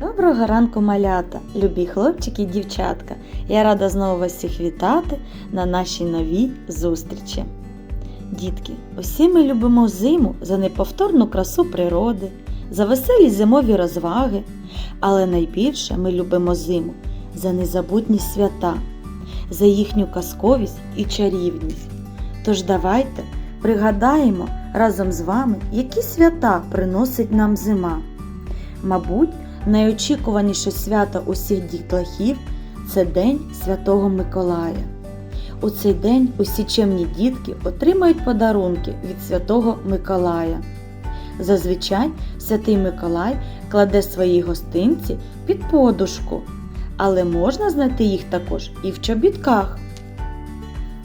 Доброго ранку, малята, любі хлопчики і дівчатка. Я рада знову вас всіх вітати на нашій новій зустрічі. Дітки, усі ми любимо зиму за неповторну красу природи, за веселі зимові розваги, але найбільше ми любимо зиму за незабутні свята, за їхню казковість і чарівність. Тож давайте пригадаємо разом з вами, які свята приносить нам зима. Мабуть, найочікуваніше свято усіх дітлахів це День Святого Миколая. У цей день усі чемні дітки отримають подарунки від Святого Миколая. Зазвичай святий Миколай кладе свої гостинці під подушку, але можна знайти їх також і в чобітках.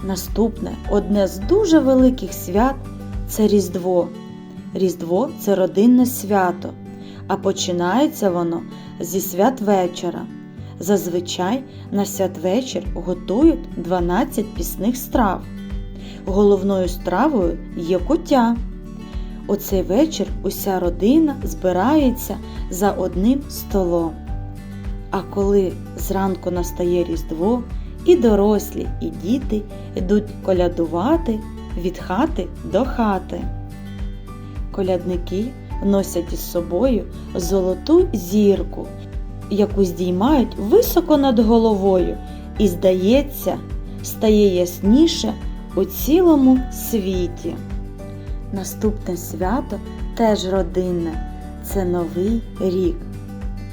Наступне одне з дуже великих свят це Різдво. Різдво це родинне свято, а починається воно зі святвечора. Зазвичай на святвечір готують 12 пісних страв. Головною стравою є куття. У цей вечір уся родина збирається за одним столом. А коли зранку настає Різдво, і дорослі, і діти йдуть колядувати від хати до хати. Колядники носять із собою золоту зірку, яку здіймають високо над головою, і, здається, стає ясніше у цілому світі. Наступне свято теж родинне це Новий рік.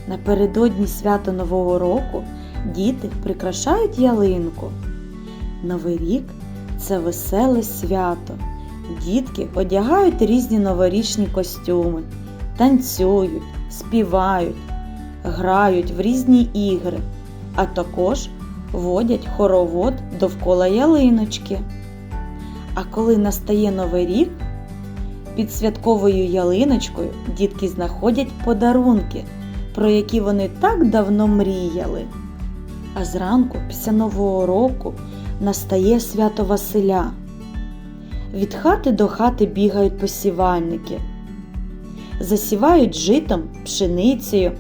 Напередодні свята Нового року діти прикрашають ялинку. Новий рік це веселе свято. Дітки одягають різні новорічні костюми, танцюють, співають, грають в різні ігри, а також водять хоровод довкола ялиночки. А коли настає Новий рік, під святковою ялиночкою дітки знаходять подарунки, про які вони так давно мріяли. А зранку, після Нового року, настає свято Василя. Від хати до хати бігають посівальники, засівають житом, пшеницею,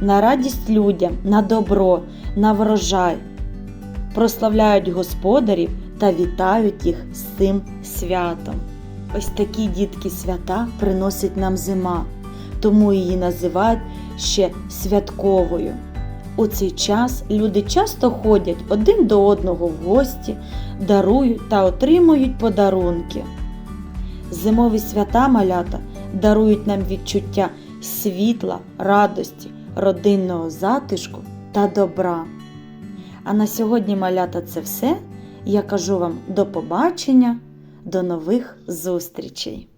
на радість людям, на добро, на врожай, прославляють господарів та вітають їх з цим святом. Ось такі дітки свята приносить нам зима, тому її називають ще святковою. У цей час люди часто ходять один до одного в гості, дарують та отримують подарунки. Зимові свята малята дарують нам відчуття світла, радості, родинного затишку та добра. А на сьогодні малята це все. Я кажу вам до побачення, до нових зустрічей!